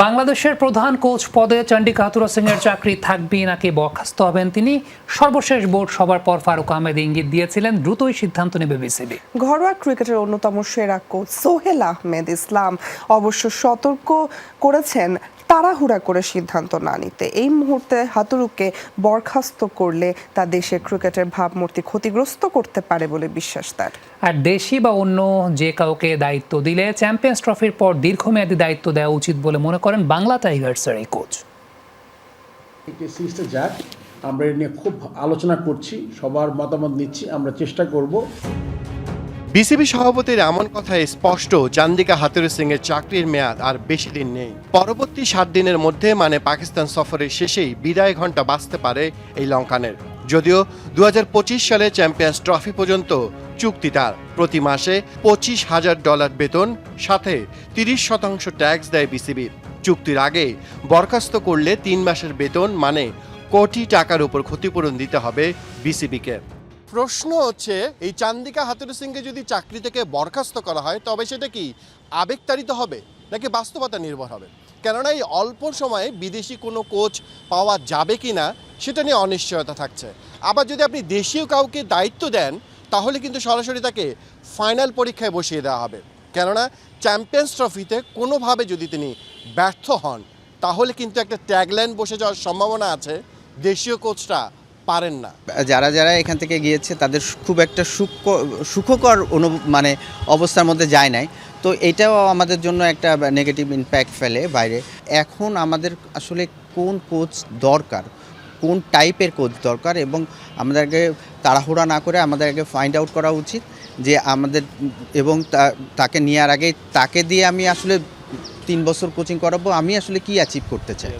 বাংলাদেশের প্রধান কোচ পদে হাতুরা সিং এর চাকরি থাকবে নাকি বরখাস্ত হবেন তিনি? সর্বশেষ বোর্ড সবার পর ফারুক আহমেদ ইঙ্গিত দিয়েছিলেন, দ্রুতই সিদ্ধান্ত নেবে বিসিবি। ঘরোয়া ক্রিকেটের অন্যতম সেরা কোচ সোহেল আহমেদ ইসলাম অবশ্য সতর্ক করেছেন তাড়াহুড়া করে সিদ্ধান্ত না নিতে। এই মুহূর্তে হাতুরুকে বরখাস্ত করলে তা দেশের ক্রিকেটের ভাবমূর্তি ক্ষতিগ্রস্ত করতে পারে বলে বিশ্বাস তার। আর দেশি বা অন্য যে কাউকে দায়িত্ব দিলে চ্যাম্পিয়ন্স ট্রফির পর দীর্ঘমেয়াদী দায়িত্ব দেওয়া উচিত বলে মনে করেন বাংলা টাইগার্সের এই কোচ। সিরিজটা যাক আমরা এ নিয়ে খুব আলোচনা করছি সবার মতামত নিচ্ছি আমরা চেষ্টা করব। বিসিবি সভাপতির এমন কথায় স্পষ্ট, চান্দিকা হাতুরু সিং এর চাকরির মেয়াদ আর বেশি দিন নেই। পরবর্তী সাত দিনের মধ্যে মানে পাকিস্তান সফরের শেষেই বিদায় ঘণ্টা বাঁচতে পারে এই লঙ্কানের। যদিও দু হাজার পঁচিশ সালে চ্যাম্পিয়ন্স ট্রফি পর্যন্ত চুক্তি তার। প্রতি মাসে পঁচিশ হাজার ডলার বেতন, সাথে তিরিশ শতাংশ ট্যাক্স দেয় বিসিবি। চুক্তির আগে বরখাস্ত করলে তিন মাসের বেতন মানে কোটি টাকার উপর ক্ষতিপূরণ দিতে হবে বিসিবিকে। প্রশ্ন হচ্ছে, এই চান্দিকা হাতুরু সিংকে যদি চাকরি থেকে বরখাস্ত করা হয়, তবে সেটা কি আবেগতাড়িত হবে নাকি বাস্তবতা নির্ভর হবে? কেননা এই অল্প সময়ে বিদেশি কোনো কোচ পাওয়া যাবে কি না, সেটা নিয়ে অনিশ্চয়তা থাকছে। আবার যদি আপনি দেশীয় কাউকে দায়িত্ব দেন, তাহলে কিন্তু সরাসরি তাকে ফাইনাল পরীক্ষায় বসিয়ে দেওয়া হবে। কেননা চ্যাম্পিয়ন্স ট্রফিতে কোনোভাবে যদি তিনি ব্যর্থ হন, তাহলে কিন্তু একটা ট্যাগলাইন বসে যাওয়ার সম্ভাবনা আছে দেশীয় কোচটা পারেন না। যারা যারা এখান থেকে গিয়েছে, তাদের খুব একটা সুখ সুখকর অনু মানে অবস্থার মধ্যে যায় নাই। তো এটাও আমাদের জন্য একটা নেগেটিভ ইম্প্যাক্ট ফেলে বাইরে। এখন আমাদের আসলে কোন কোচ দরকার? কোন টাইপের কোচ দরকার? এবং আমাদেরকে তাড়াহুড়া না করে আমাদের আগে ফাইন্ড আউট করা উচিত যে আমাদের এবং তাকে নেওয়ার আগে তাকে দিয়ে আমি আসলে তিন বছর কোচিং করাবো। আমি আসলে কি অ্যাচিভ করতে চাই?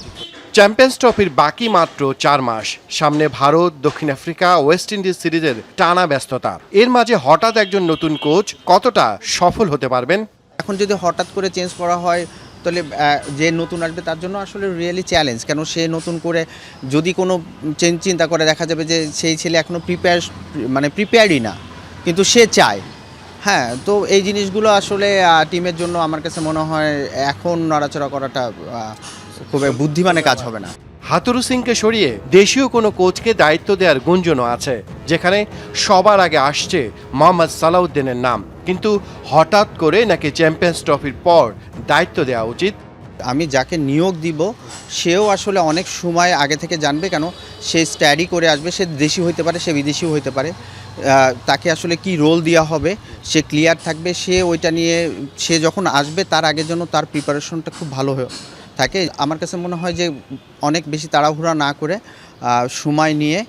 চ্যাম্পিয়ন্স ট্রফির বাকি মাত্র চার মাস। সামনে ভারত, দক্ষিণ আফ্রিকা, ওয়েস্ট ইন্ডিজ সিরিজের টানা ব্যস্ততা। এর মাঝে হঠাৎ একজন নতুন কোচ কতটা সফল হতে পারবেন? এখন যদি হঠাৎ করে চেঞ্জ করা হয়, তাহলে যে নতুন আসবে তার জন্য আসলে রিয়েলি চ্যালেঞ্জ কেন সে নতুন করে যদি কোনো চিন্তা করে দেখা যাবে যে সেই ছেলে এখনও প্রিপেয়ার মানে প্রিপেয়ারই না। কিন্তু সে চায়। হ্যাঁ তো এই জিনিসগুলো আসলে টিমের জন্য আমার কাছে মনে হয় এখন নড়াচড়া করাটা খুব বুদ্ধিমানের কাজ হবে না। হাতুরু সিংকে সরিয়ে দেশীয় কোনো কোচকে দায়িত্ব দেওয়ার গুঞ্জনও আছে, যেখানে সবার আগে আসছে মোহাম্মদ সালাউদ্দিনের নাম। কিন্তু হঠাৎ করে নাকি চ্যাম্পিয়ন্স ট্রফির পর দায়িত্ব দেওয়া উচিত আমি যাকে নিয়োগ দিব, সেও আসলে অনেক সময় আগে থেকে জানবে কেন, সে স্টাডি করে আসবে, সে দেশি হইতে পারে, সে বিদেশিও হইতে পারে তাকে আসলে কি রোল দেওয়া হবে, সে ক্লিয়ার থাকবে, সে ওইটা নিয়ে, সে যখন আসবে, তার আগের জন্য তার প্রিপারেশনটা খুব ভালো হয়ে থাকে আমার কাছে মনে হয় যে, অনেক বেশি তাড়াহুড়া না করে সময় নিয়ে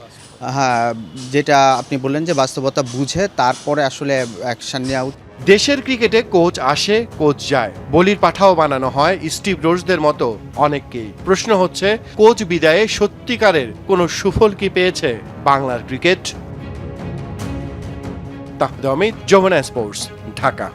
হ্যাঁ যেটা আপনি বললেন যে বাস্তবতা বুঝে, তারপরে আসলে অ্যাকশান নেওয়া। দেশের ক্রিকেটে কোচ আসে, কোচ যায়। বলির পাঠাও বানানো হয় স্টিভ রোজদের মতো অনেককেই। প্রশ্ন হচ্ছে, কোচ বিদায়ে সত্যিকারের কোনো সুফল কি পেয়েছে বাংলার ক্রিকেট? তাহলে অমিত যমুনা স্পোর্টস, ঢাকা।